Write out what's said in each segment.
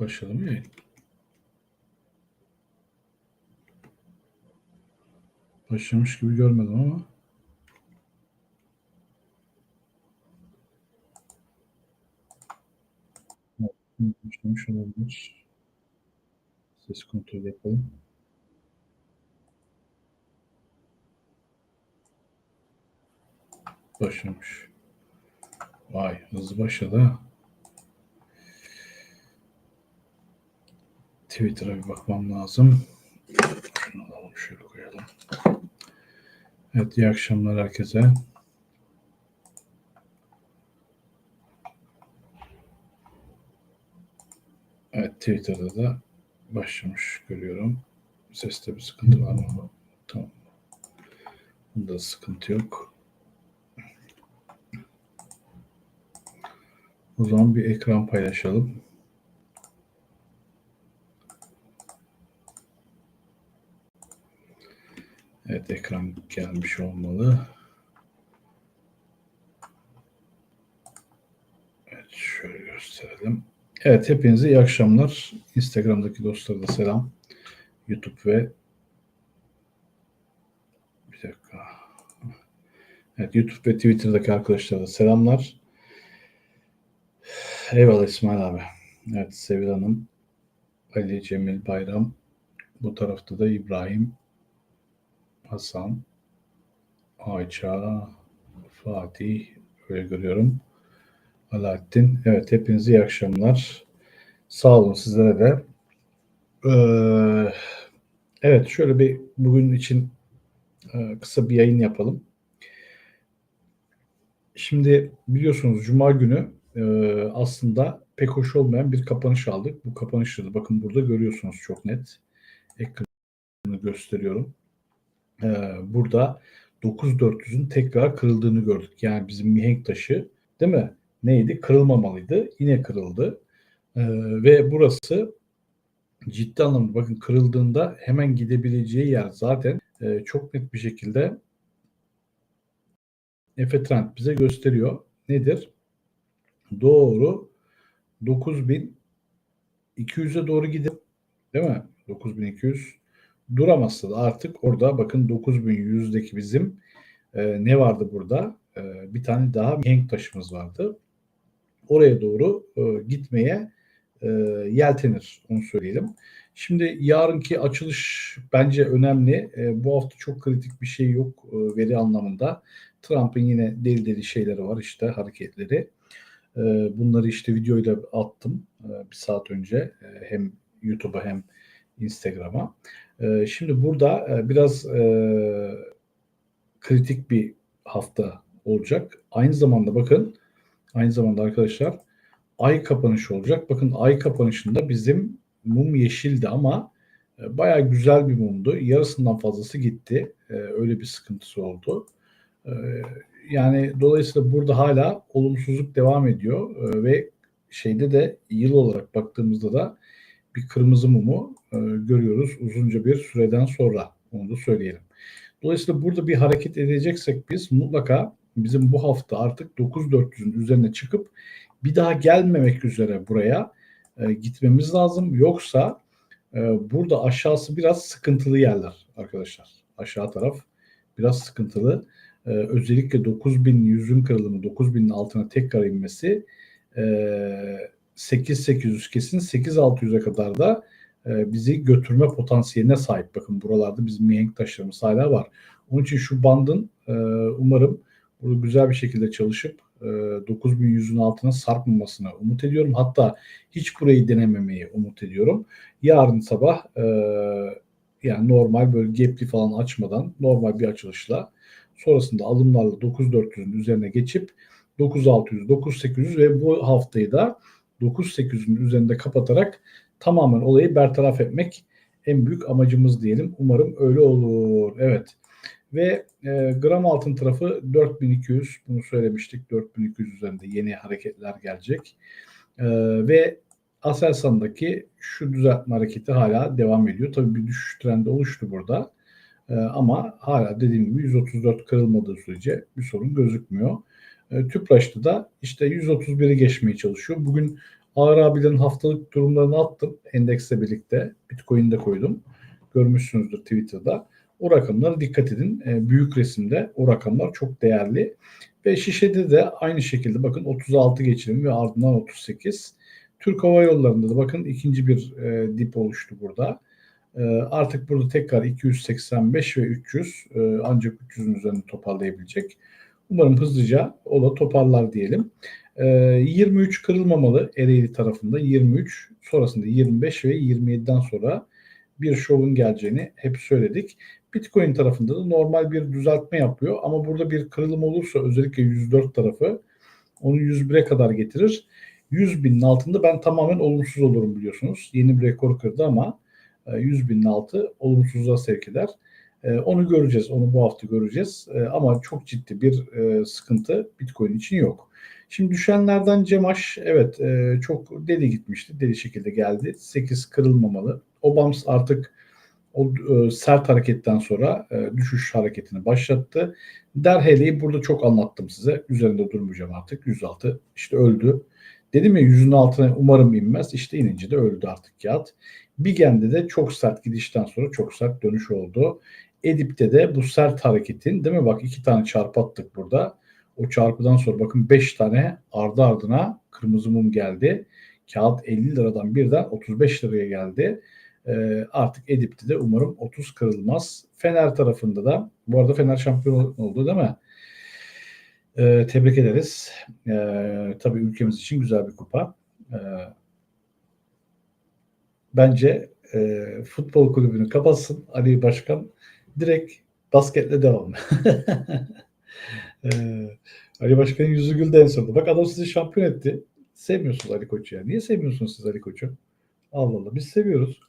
Başladı mı yayın? Başlamış gibi görmedim ama. Başlamış olabilir. Ses kontrol yapalım. Başlamış. Vay hızlı başladı ha. Twitter'a bir bakmam lazım. Şunu alalım şöyle koyalım. Evet iyi akşamlar herkese. Evet Twitter'da da başlamış görüyorum. Seste bir sıkıntı var mı? Tamam. Bunda sıkıntı yok. O zaman bir ekran paylaşalım. Evet ekran gelmiş olmalı. Evet şöyle gösterelim. Evet hepinize iyi akşamlar. Instagram'daki dostlara da selam. YouTube ve bir dakika. Evet YouTube ve Twitter'daki arkadaşlara da selamlar. Eyvallah İsmail abi. Evet Sevil Hanım, Ali Cemil Bayram. Bu tarafta da İbrahim, Hasan, Ayça, Fatih öyle görüyorum. Alaaddin. Evet hepinize iyi akşamlar. Sağ olun sizlere de. Ee, evet şöyle bir bugün için e, kısa bir yayın yapalım. Şimdi biliyorsunuz Cuma günü e, aslında pek hoş olmayan bir kapanış aldık. Bu kapanışta da bakın burada görüyorsunuz çok net. Ekranı gösteriyorum. Ee, burada 9400'ün tekrar kırıldığını gördük. Yani bizim mihenk taşı değil mi? Neydi? Kırılmamalıydı. Yine kırıldı. Ee, ve burası ciddi anlamda bakın kırıldığında hemen gidebileceği yer zaten e, çok net bir şekilde Efe Trend bize gösteriyor. Nedir? Doğru 9200'e doğru gidip değil mi? 9200 duramazsa da artık orada bakın 9100'deki bizim e, ne vardı burada? E, bir tane daha mihenk taşımız vardı. Oraya doğru e, gitmeye e, yeltenir onu söyleyelim. Şimdi yarınki açılış bence önemli. E, bu hafta çok kritik bir şey yok e, veri anlamında. Trump'ın yine deli deli şeyleri var işte hareketleri. E, bunları işte videoyla attım e, bir saat önce e, hem YouTube'a hem Instagram'a. E, şimdi burada e, biraz e, kritik bir hafta olacak. Aynı zamanda bakın aynı zamanda arkadaşlar ay kapanışı olacak. Bakın ay kapanışında bizim mum yeşildi ama e, bayağı güzel bir mumdu. Yarısından fazlası gitti. E, öyle bir sıkıntısı oldu. Yani dolayısıyla burada hala olumsuzluk devam ediyor ve şeyde de yıl olarak baktığımızda da bir kırmızı mumu e, görüyoruz uzunca bir süreden sonra. Onu da söyleyelim. Dolayısıyla burada bir hareket edeceksek biz mutlaka bizim bu hafta artık 9400'ün üzerine çıkıp bir daha gelmemek üzere buraya e, gitmemiz lazım. Yoksa e, burada aşağısı biraz sıkıntılı yerler arkadaşlar. Aşağı taraf biraz sıkıntılı. E, özellikle 9100'ün kırılımı 9000'in altına tekrar inmesi e, 8800 kesin 8600'e kadar da e, bizi götürme potansiyeline sahip. Bakın buralarda bizim mihenk taşlarımız hala var. Onun için şu bandın e, umarım burada güzel bir şekilde çalışıp e, 9100'ün altına sarkmamasını umut ediyorum. Hatta hiç burayı denememeyi umut ediyorum. Yarın sabah e, yani normal böyle gapli falan açmadan normal bir açılışla sonrasında alımlarla 9400'ün üzerine geçip 9600, 9800 ve bu haftayı da 9800'ün üzerinde kapatarak tamamen olayı bertaraf etmek en büyük amacımız diyelim. Umarım öyle olur. Evet. Ve e, gram altın tarafı 4200. Bunu söylemiştik. 4200 üzerinde yeni hareketler gelecek. E, ve Aselsan'daki şu düzeltme hareketi hala devam ediyor. Tabii bir düşüş trendi oluştu burada. E, ama hala dediğim gibi 134 kırılmadığı sürece bir sorun gözükmüyor. E, Tüpraş'ta da işte 131'i geçmeye çalışıyor. Bugün Ağır abilerin haftalık durumlarını attım. Endeksle birlikte. Bitcoin'de koydum. Görmüşsünüzdür Twitter'da. O rakamlara dikkat edin. E, büyük resimde o rakamlar çok değerli. Ve şişede de aynı şekilde bakın 36 geçirim ve ardından 38. Türk Hava Yolları'nda da bakın ikinci bir e, dip oluştu burada. E, artık burada tekrar 285 ve 300 e, ancak 300'ün üzerinde toparlayabilecek. Umarım hızlıca o da toparlar diyelim. E, 23 kırılmamalı Ereğli tarafında 23 sonrasında 25 ve 27'den sonra bir şovun geleceğini hep söyledik. Bitcoin tarafında da normal bir düzeltme yapıyor ama burada bir kırılım olursa özellikle 104 tarafı onu 101'e kadar getirir. 100 binin altında ben tamamen olumsuz olurum biliyorsunuz. Yeni bir rekor kırdı ama 100 e, binin altı olumsuzluğa sevk eder. E, onu göreceğiz. Onu bu hafta göreceğiz. E, ama çok ciddi bir sıkıntı Bitcoin için yok. Şimdi düşenlerden Cemaş evet çok deli gitmişti. Deli şekilde geldi. 8 kırılmamalı. Obams artık o sert hareketten sonra düşüş hareketini başlattı. Derheli'yi burada çok anlattım size. Üzerinde durmayacağım artık. 106 işte öldü. Dedim ya yüzün altına umarım inmez. İşte inince de öldü artık kağıt. Bigen'de de çok sert gidişten sonra çok sert dönüş oldu. Edip'te de bu sert hareketin değil mi? Bak iki tane çarpı attık burada. O çarpıdan sonra bakın 5 tane ardı ardına kırmızı mum geldi. Kağıt 50 liradan birden 35 liraya geldi. Ee, artık Edip'te de umarım 30 kırılmaz. Fener tarafında da bu arada Fener şampiyon oldu değil mi? Ee, tebrik ederiz. Ee, tabii ülkemiz için güzel bir kupa. Ee, bence e, futbol kulübünü kapatsın Ali Başkan. Direkt basketle devam. ee, Ali Başkan'ın yüzü güldü en sonunda. Bak adam sizi şampiyon etti. Sevmiyorsunuz Ali Koç'u ya. Niye sevmiyorsunuz siz Ali Koç'u? Allah Allah. Biz seviyoruz.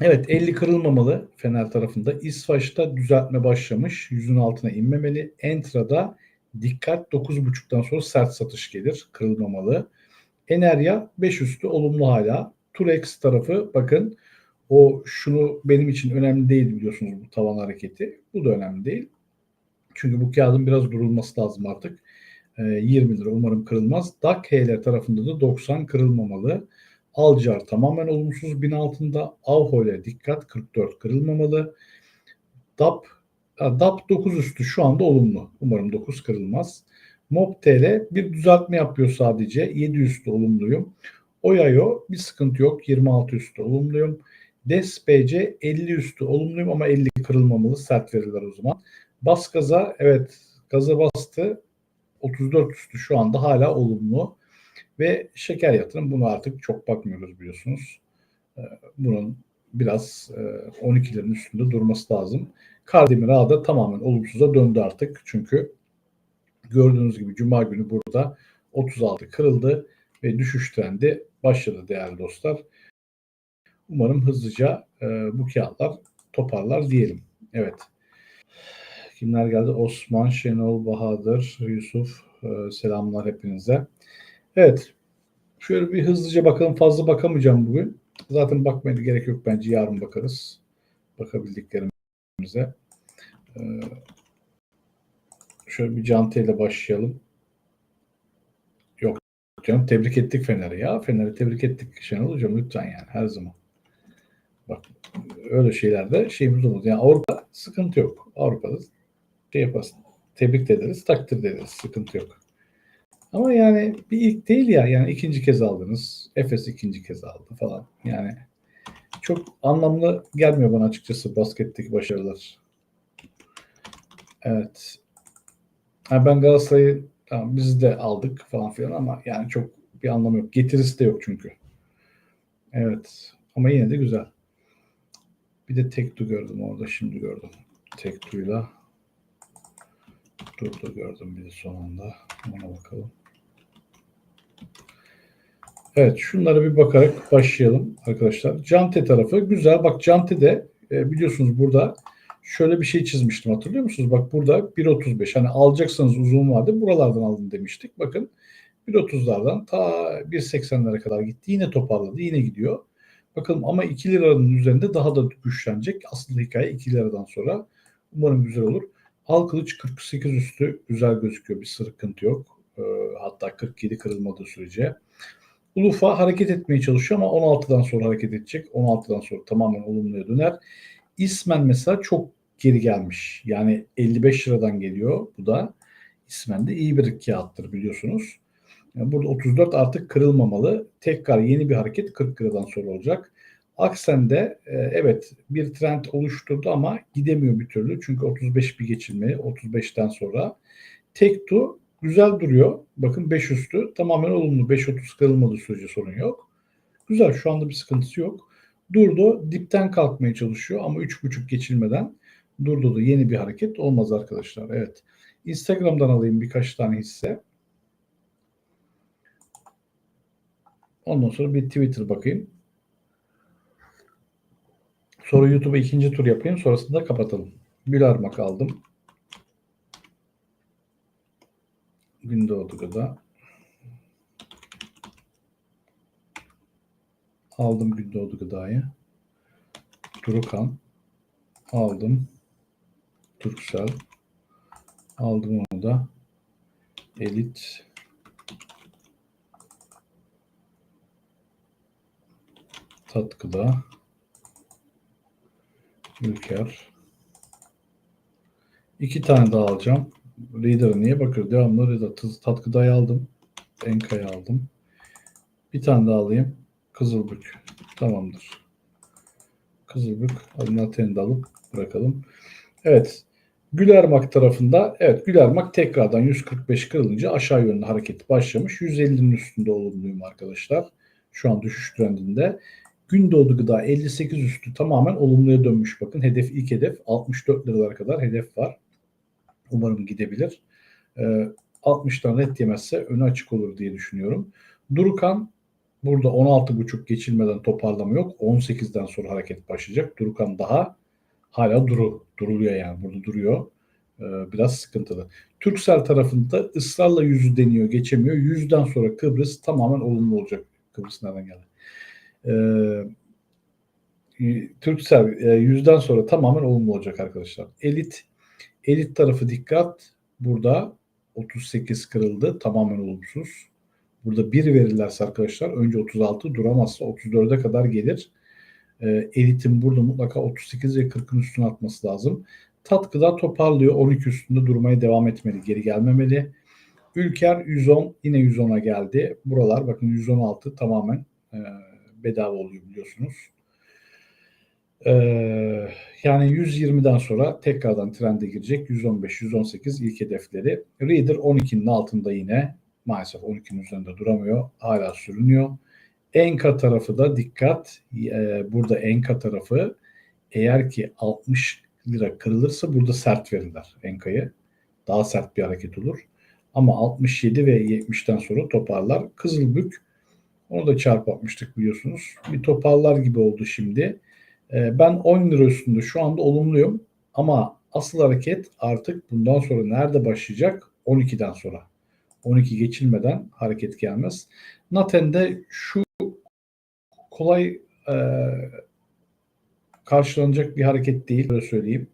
Evet 50 kırılmamalı Fener tarafında. İsvaç'ta düzeltme başlamış. Yüzün altına inmemeli. Entra'da dikkat 9.5'tan sonra sert satış gelir. Kırılmamalı. Enerya 5 üstü olumlu hala. Turex tarafı bakın o şunu benim için önemli değil biliyorsunuz bu tavan hareketi. Bu da önemli değil. Çünkü bu kağıdın biraz durulması lazım artık. 20 ee, lira umarım kırılmaz. DAK HL tarafında da 90 kırılmamalı. Alcar tamamen olumsuz bin altında. Avho'ya dikkat 44 kırılmamalı. DAP DAP 9 üstü şu anda olumlu. Umarım 9 kırılmaz. Mob TL bir düzeltme yapıyor sadece. 7 üstü olumluyum. Oyayo bir sıkıntı yok. 26 üstü olumluyum. DESPC 50 üstü olumluyum ama 50 kırılmamalı. Sert veriler o zaman. Bas gaza evet gaza bastı. 34 üstü şu anda hala olumlu. Ve şeker yatırım bunu artık çok bakmıyoruz biliyorsunuz. Ee, bunun biraz 12'lerin e, üstünde durması lazım. Kardemir Ağda tamamen olumsuza döndü artık. Çünkü gördüğünüz gibi Cuma günü burada 36 kırıldı ve düşüş trendi başladı değerli dostlar. Umarım hızlıca e, bu kağıtlar toparlar diyelim. Evet. Kimler geldi? Osman, Şenol, Bahadır, Yusuf. E, selamlar hepinize. Evet. Şöyle bir hızlıca bakalım. Fazla bakamayacağım bugün. Zaten bakmaya gerek yok bence. Yarın bakarız. Bakabildiklerimize. Ee, şöyle bir canteyle başlayalım. Yok canım tebrik ettik Fener'i ya. Fener'i tebrik ettik Şenol Hocam lütfen yani her zaman. Bak öyle şeylerde şeyimiz olmaz. Yani Avrupa sıkıntı yok. Avrupa'da şey yaparsın. Tebrik ederiz, takdir ederiz. Sıkıntı yok. Ama yani bir ilk değil ya. Yani ikinci kez aldınız. Efes ikinci kez aldı falan. Yani çok anlamlı gelmiyor bana açıkçası basketteki başarılar. Evet. Yani ben Galatasaray'ı tamam biz de aldık falan filan ama yani çok bir anlamı yok. Getirisi de yok çünkü. Evet. Ama yine de güzel. Bir de Tektu gördüm orada şimdi gördüm. Tektu'yla Durdu gördüm bir de son anda. Ona bakalım. Evet şunlara bir bakarak başlayalım arkadaşlar. Cante tarafı güzel. Bak Cante de e, biliyorsunuz burada şöyle bir şey çizmiştim hatırlıyor musunuz? Bak burada 1.35 hani alacaksanız uzun vade buralardan alın demiştik. Bakın 1.30'lardan ta 1.80'lere kadar gitti. Yine toparladı. Yine gidiyor. Bakalım ama 2 liranın üzerinde daha da güçlenecek. Aslında hikaye 2 liradan sonra. Umarım güzel olur. Al kılıç 48 üstü güzel gözüküyor. Bir sıkıntı yok. Ee, hatta 47 kırılmadığı sürece. Ulufa hareket etmeye çalışıyor ama 16'dan sonra hareket edecek. 16'dan sonra tamamen olumluya döner. İsmen mesela çok geri gelmiş. Yani 55 liradan geliyor bu da. İsmen de iyi bir kağıttır biliyorsunuz. Yani burada 34 artık kırılmamalı. Tekrar yeni bir hareket 40 liradan sonra olacak. Aksen'de e, evet bir trend oluşturdu ama gidemiyor bir türlü. Çünkü 35 bir geçilmeli 35'ten sonra. Tektu güzel duruyor. Bakın 5 üstü tamamen olumlu. 5.30 kırılmadığı sürece sorun yok. Güzel şu anda bir sıkıntısı yok. Durdu dipten kalkmaya çalışıyor ama 3.5 geçilmeden Durdu da yeni bir hareket olmaz arkadaşlar. Evet. Instagram'dan alayım birkaç tane hisse. Ondan sonra bir Twitter bakayım. Sonra YouTube'a ikinci tur yapayım. Sonrasında kapatalım. Gülermak aldım. Gündoğdu gıda. Aldım Gündoğdu gıdayı. Durukan. Aldım. Turksel. Aldım onu da. Elit. Tatkıda. Ülker. İki tane daha alacağım. Reader'a niye bakır? Devamlı Reader. Tatkıdayı aldım. Enka'yı aldım. Bir tane daha alayım. Kızılbük. Tamamdır. Kızılbük. Hadi Naten'i de alıp bırakalım. Evet. Gülermak tarafında evet Gülermak tekrardan 145 kırılınca aşağı yönlü hareket başlamış. 150'nin üstünde olumluyum arkadaşlar. Şu an düşüş trendinde. Gündoğdu gıda 58 üstü tamamen olumluya dönmüş. Bakın hedef ilk hedef 64 liralara kadar hedef var. Umarım gidebilir. Ee, 60'tan red yemezse önü açık olur diye düşünüyorum. Durukan burada 16.5 geçilmeden toparlama yok. 18'den sonra hareket başlayacak. Durukan daha hala duru. Duruluyor yani. Burada duruyor. Ee, biraz sıkıntılı. Türksel tarafında ısrarla yüzü deniyor. Geçemiyor. Yüzden sonra Kıbrıs tamamen olumlu olacak. Kıbrıs nereden geldi? Ee, Türksel e, yüzden sonra tamamen olumlu olacak arkadaşlar. Elit elit tarafı dikkat. Burada 38 kırıldı. Tamamen olumsuz. Burada bir verirlerse arkadaşlar önce 36 duramazsa 34'e kadar gelir. E, elitin burada mutlaka 38 ve 40'ın üstüne atması lazım. Tatkıda toparlıyor. 12 üstünde durmaya devam etmeli. Geri gelmemeli. Ülker 110 yine 110'a geldi. Buralar bakın 116 tamamen e, bedava oluyor biliyorsunuz. Ee, yani 120'den sonra tekrardan trende girecek. 115, 118 ilk hedefleri. Reader 12'nin altında yine maalesef 12'nin üzerinde duramıyor. Hala sürünüyor. Enka tarafı da dikkat. Ee, burada Enka tarafı eğer ki 60 lira kırılırsa burada sert verirler Enka'yı. Daha sert bir hareket olur. Ama 67 ve 70'ten sonra toparlar. Kızılbük onu da çarpatmıştık biliyorsunuz. Bir toparlar gibi oldu şimdi. Ee, ben 10 lira üstünde şu anda olumluyum. Ama asıl hareket artık bundan sonra nerede başlayacak? 12'den sonra. 12 geçilmeden hareket gelmez. Naten'de şu kolay e, karşılanacak bir hareket değil. Böyle söyleyeyim.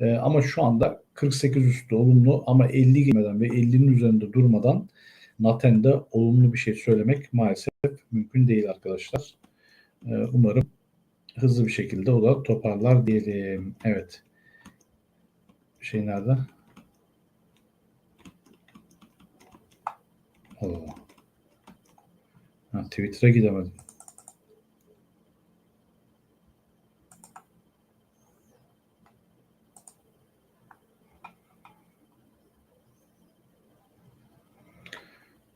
E, ama şu anda 48 üstü olumlu ama 50 girmeden ve 50'nin üzerinde durmadan Naten'de olumlu bir şey söylemek maalesef mümkün değil arkadaşlar. Ee, umarım hızlı bir şekilde o da toparlar diyelim. Evet. Şey nerede? Allah. Ha, Twitter'a gidemedim.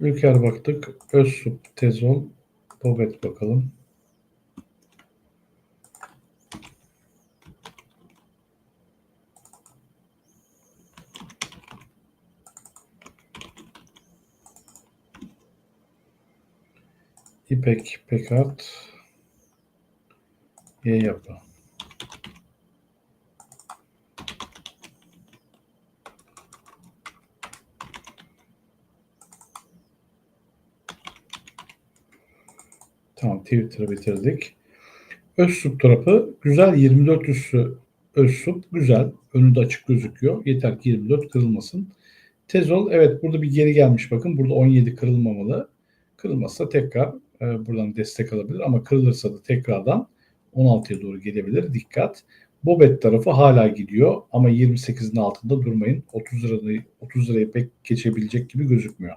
Ülker baktık. Özsup, Tezol, Bobet bakalım. İpek, Pekart, Y yapı. Tamam Twitter'ı bitirdik. Özsup tarafı güzel 24 üssü Özsup güzel. Önü de açık gözüküyor. Yeter ki 24 kırılmasın. Tezol evet burada bir geri gelmiş bakın. Burada 17 kırılmamalı. Kırılmazsa tekrar e, buradan destek alabilir ama kırılırsa da tekrardan 16'ya doğru gelebilir. Dikkat. Bobet tarafı hala gidiyor ama 28'in altında durmayın. 30 lirayı 30 lirayı pek geçebilecek gibi gözükmüyor.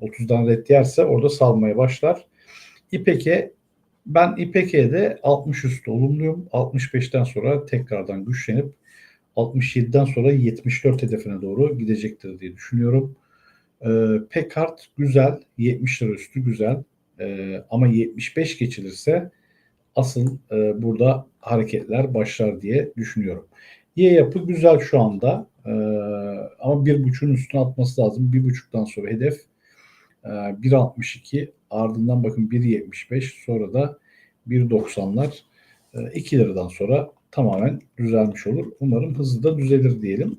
30'dan red yerse orada salmaya başlar. İpek'e ben İpek'e 60 üstü olumluyum. 65'ten sonra tekrardan güçlenip 67'den sonra 74 hedefine doğru gidecektir diye düşünüyorum. Ee, Pekart güzel, 70 lira üstü güzel. Ee, ama 75 geçilirse asıl e, burada hareketler başlar diye düşünüyorum. Y yapı güzel şu anda ee, ama bir buçuğun üstüne atması lazım. Bir buçuktan sonra hedef e, 1.62 ardından bakın 1.75 sonra da 1.90'lar e, 2 liradan sonra tamamen düzelmiş olur. Umarım hızlı da düzelir diyelim.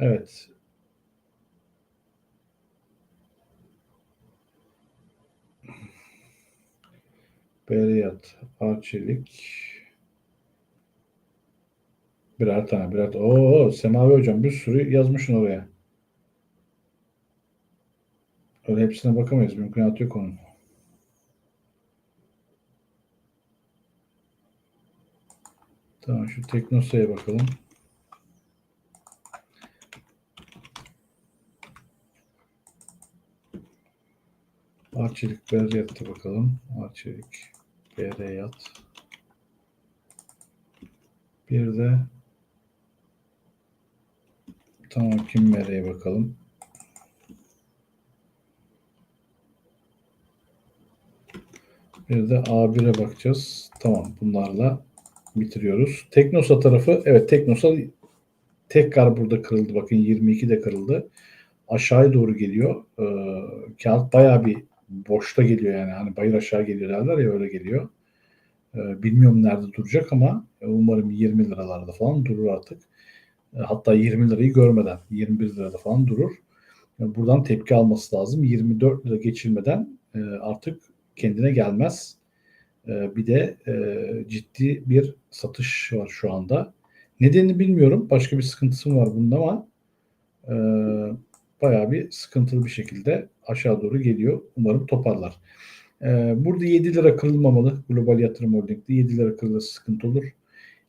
Evet. Beriyat, Arçelik. Birer tane, birer. Oo, Semavi Hocam bir sürü yazmışsın oraya. Öyle hepsine bakamayız. Mümkünatı yok onun. Tamam şu Teknosa'ya bakalım. Arçelik Beriyat'ta bakalım. Arçelik Beriyat. Bir de tamam kim nereye bakalım. Bir de A1'e bakacağız. Tamam bunlarla bitiriyoruz. Teknosa tarafı evet Teknosa tekrar burada kırıldı. Bakın 22 de kırıldı. Aşağıya doğru geliyor. Ee, kağıt bayağı bir boşta geliyor yani. Hani bayır aşağı geliyor derler ya öyle geliyor. Ee, bilmiyorum nerede duracak ama umarım 20 liralarda falan durur artık. Ee, hatta 20 lirayı görmeden 21 lirada falan durur. Yani buradan tepki alması lazım. 24 lira geçilmeden e, artık kendine gelmez. E, bir de e, ciddi bir satış var şu anda. Nedenini bilmiyorum. Başka bir sıkıntısı var bunda ama e, bayağı bir sıkıntılı bir şekilde aşağı doğru geliyor. Umarım toparlar. E, burada 7 lira kırılmamalı. Global Yatırım Holding'de 7 lira kırılırsa sıkıntı olur.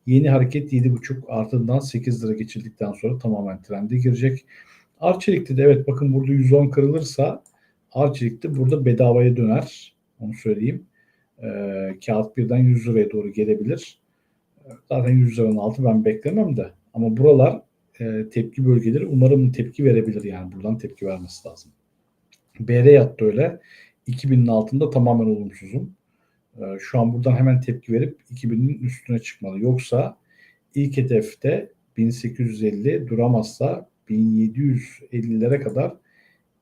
Yeni hareket 7.5 ardından 8 lira geçildikten sonra tamamen trende girecek. Arçelik'te de evet bakın burada 110 kırılırsa Arçelik'te burada bedavaya döner. Onu söyleyeyim. E, kağıt birden 100 liraya doğru gelebilir. Zaten 100 liranın altı ben beklemem de. Ama buralar e, tepki bölgeleri. Umarım tepki verebilir yani. Buradan tepki vermesi lazım. BR yattı öyle. 2000'in altında tamamen olumsuzum. E, şu an buradan hemen tepki verip 2000'in üstüne çıkmalı. Yoksa ilk hedefte 1850 duramazsa 1750'lere kadar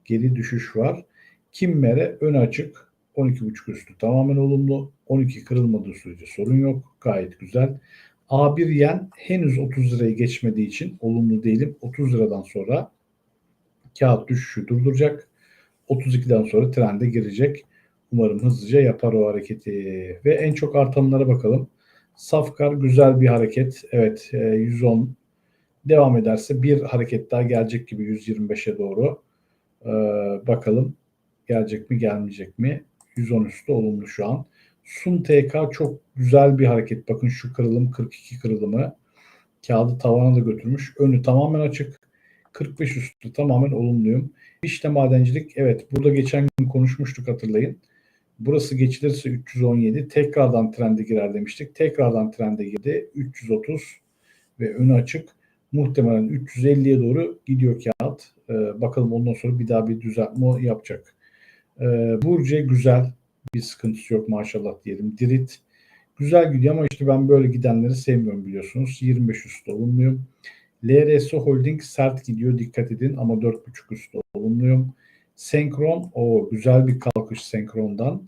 geri düşüş var. Kimmer'e ön açık 12.5 üstü tamamen olumlu. 12 kırılmadığı sürece sorun yok. Gayet güzel. A1 yen henüz 30 lirayı geçmediği için olumlu değilim. 30 liradan sonra kağıt düşüşü durduracak. 32'den sonra trende girecek. Umarım hızlıca yapar o hareketi. Ve en çok artanlara bakalım. Safkar güzel bir hareket. Evet 110 devam ederse bir hareket daha gelecek gibi 125'e doğru. Ee, bakalım gelecek mi gelmeyecek mi? 110 üstü olumlu şu an. Sun TK çok güzel bir hareket. Bakın şu kırılım 42 kırılımı. Kağıdı tavana da götürmüş. Önü tamamen açık. 45 üstü tamamen olumluyum. İşte madencilik evet burada geçen gün konuşmuştuk hatırlayın. Burası geçilirse 317 tekrardan trende girer demiştik. Tekrardan trende girdi. 330 ve önü açık. Muhtemelen 350'ye doğru gidiyor kağıt. Ee, bakalım ondan sonra bir daha bir düzeltme yapacak. Ee, Burcu güzel. Bir sıkıntısı yok maşallah diyelim. Dirit güzel gidiyor ama işte ben böyle gidenleri sevmiyorum biliyorsunuz. 25 üstü olumluyum. LRS Holding sert gidiyor dikkat edin ama 4.5 üstü olumluyum. Senkron o güzel bir kalkış senkrondan.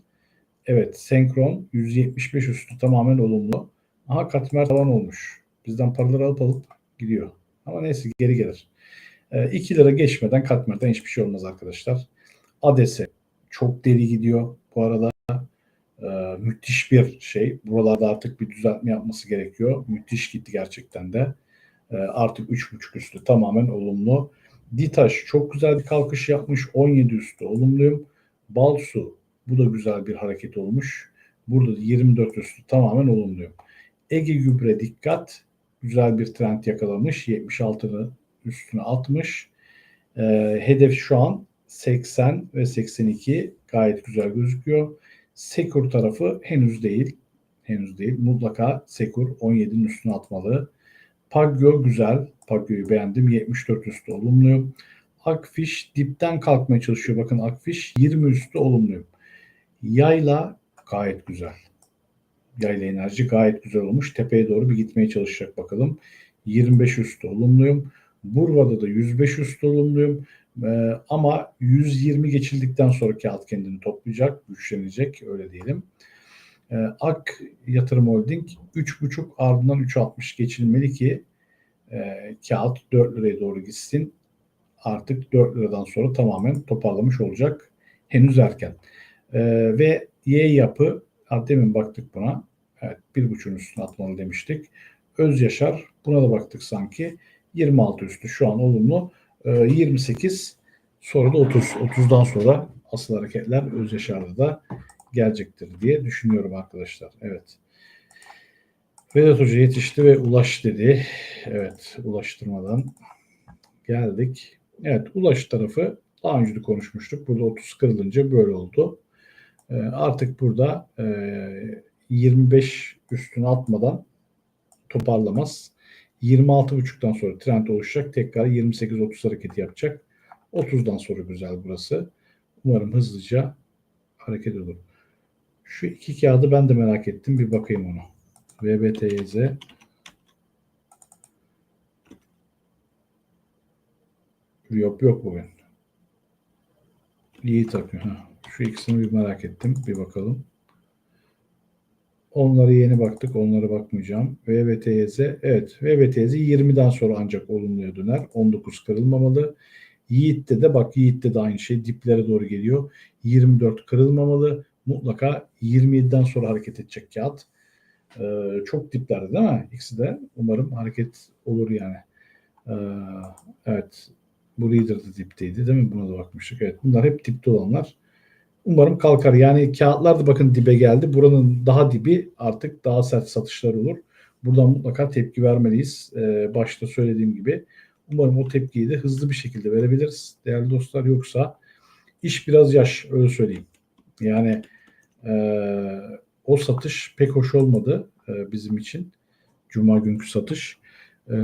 Evet senkron 175 üstü tamamen olumlu. Aha katmer tavan olmuş. Bizden paraları alıp alıp gidiyor. Ama neyse geri gelir. E, 2 lira geçmeden katmerden hiçbir şey olmaz arkadaşlar. ADES'e çok deli gidiyor bu arada. E, müthiş bir şey. Buralarda artık bir düzeltme yapması gerekiyor. Müthiş gitti gerçekten de. E, artık 3.5 üstü tamamen olumlu. Ditaş çok güzel bir kalkış yapmış. 17 üstü olumluyum. Balsu bu da güzel bir hareket olmuş. Burada da 24 üstü tamamen olumluyum. Ege Gübre dikkat. Güzel bir trend yakalamış. 76'nın üstüne atmış. Ee, hedef şu an 80 ve 82 gayet güzel gözüküyor. Sekur tarafı henüz değil. Henüz değil. Mutlaka Sekur 17'nin üstüne atmalı. Pagyo güzel. Pagyo'yu beğendim. 74 üstü olumluyum. Akfiş dipten kalkmaya çalışıyor. Bakın Akfiş 20 üstü olumluyum. Yayla gayet güzel. Yayla enerji gayet güzel olmuş. Tepeye doğru bir gitmeye çalışacak bakalım. 25 üstü olumluyum. Burva'da da 105 üstü olumluyum. Ee, ama 120 geçildikten sonra kağıt kendini toplayacak, güçlenecek öyle diyelim. Ee, Ak Yatırım Holding 3.5 ardından 3.60 geçilmeli ki e, kağıt 4 liraya doğru gitsin. Artık 4 liradan sonra tamamen toparlamış olacak. Henüz erken. Ee, ve Y yapı demin baktık buna. Evet, bir buçuğun üstüne atmalı demiştik. Öz Yaşar buna da baktık sanki. 26 üstü şu an olumlu. Ee, 28 sonra da 30. 30'dan sonra asıl hareketler Öz Yaşar'da da gelecektir diye düşünüyorum arkadaşlar. Evet. Vedat Hoca yetişti ve ulaş dedi. Evet ulaştırmadan geldik. Evet ulaş tarafı daha önce de konuşmuştuk. Burada 30 kırılınca böyle oldu. Ee, artık burada e, 25 üstüne atmadan toparlamaz. 26.5'tan sonra trend oluşacak. Tekrar 28-30 hareketi yapacak. 30'dan sonra güzel burası. Umarım hızlıca hareket olur. Şu iki kağıdı ben de merak ettim. Bir bakayım ona. VBTYZ Yok yok bugün. İyi takıyor. Ha. Şu ikisini bir merak ettim. Bir bakalım. Onlara yeni baktık. Onlara bakmayacağım. VBTYZ. Evet. VBTYZ 20'den sonra ancak olumluya döner. 19 kırılmamalı. Yiğit'te de bak Yiğit'te de aynı şey. Diplere doğru geliyor. 24 kırılmamalı. Mutlaka 27'den sonra hareket edecek kağıt. Ee, çok diplerde değil mi? İkisi de. Umarım hareket olur yani. Ee, evet. Bu Reader de dipteydi değil mi? Buna da bakmıştık. Evet. Bunlar hep dipte olanlar. Umarım kalkar. Yani kağıtlar da bakın dibe geldi. Buranın daha dibi artık daha sert satışlar olur. Buradan mutlaka tepki vermeliyiz. Ee, başta söylediğim gibi. Umarım o tepkiyi de hızlı bir şekilde verebiliriz. Değerli dostlar yoksa iş biraz yaş öyle söyleyeyim. Yani e, o satış pek hoş olmadı e, bizim için. Cuma günkü satış. E,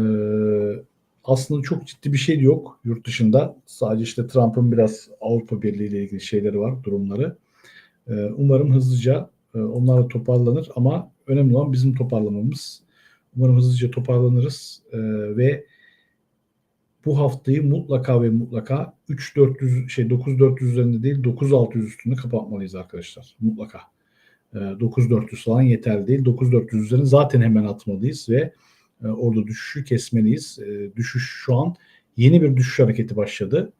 aslında çok ciddi bir şey yok yurt dışında. Sadece işte Trump'ın biraz Avrupa Birliği ile ilgili şeyleri var, durumları. E, umarım hızlıca e, onlar toparlanır ama önemli olan bizim toparlamamız. Umarım hızlıca toparlanırız e, ve bu haftayı mutlaka ve mutlaka 3400 şey 9400 üzerinde değil 9600 üstünde kapatmalıyız arkadaşlar. Mutlaka. E, 9400 falan yeterli değil. 9400 üzerine zaten hemen atmalıyız ve e, orada düşüşü kesmeliyiz. E, düşüş şu an yeni bir düşüş hareketi başladı.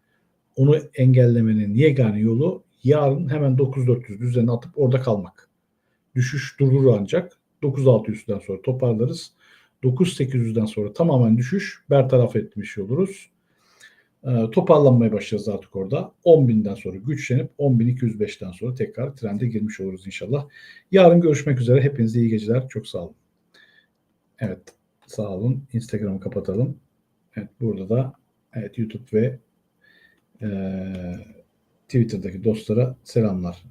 Onu engellemenin yegane yolu yarın hemen 9400 üzerine atıp orada kalmak. Düşüş durur ancak 9600'den sonra toparlarız. 9800'den sonra tamamen düşüş bertaraf etmiş oluruz. E, toparlanmaya başlayacağız artık orada. 10.000'den sonra güçlenip 10.205'ten sonra tekrar trende girmiş oluruz inşallah. Yarın görüşmek üzere. Hepinize iyi geceler. Çok sağ olun. Evet sağ olun. Instagram'ı kapatalım. Evet burada da evet YouTube ve e, Twitter'daki dostlara selamlar.